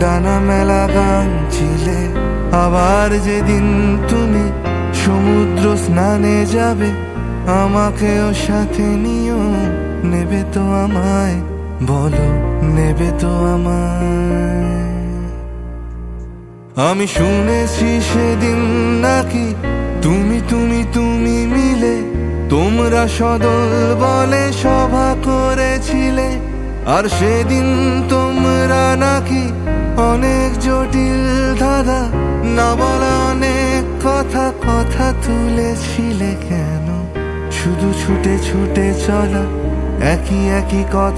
ডানা মেলা গান ছিলে আবার যেদিন তুমি সমুদ্র স্নানে যাবে, আমাকেও সাথে নিও, নেবে তো আমায়, বলো নেবে তো আমায়। আমি শুনেছি সেদিন নাকি তুমি তুমি তুমি মিলে, তোমরা সদল বলে সভা করেছিলে, আর সেদিন তোমরা নাকি ধাঁধা না বলা অনেক কথা কথা তুলেছিলে কেন? শুধু ছুটে ছুটে চলা, একই একই কথা।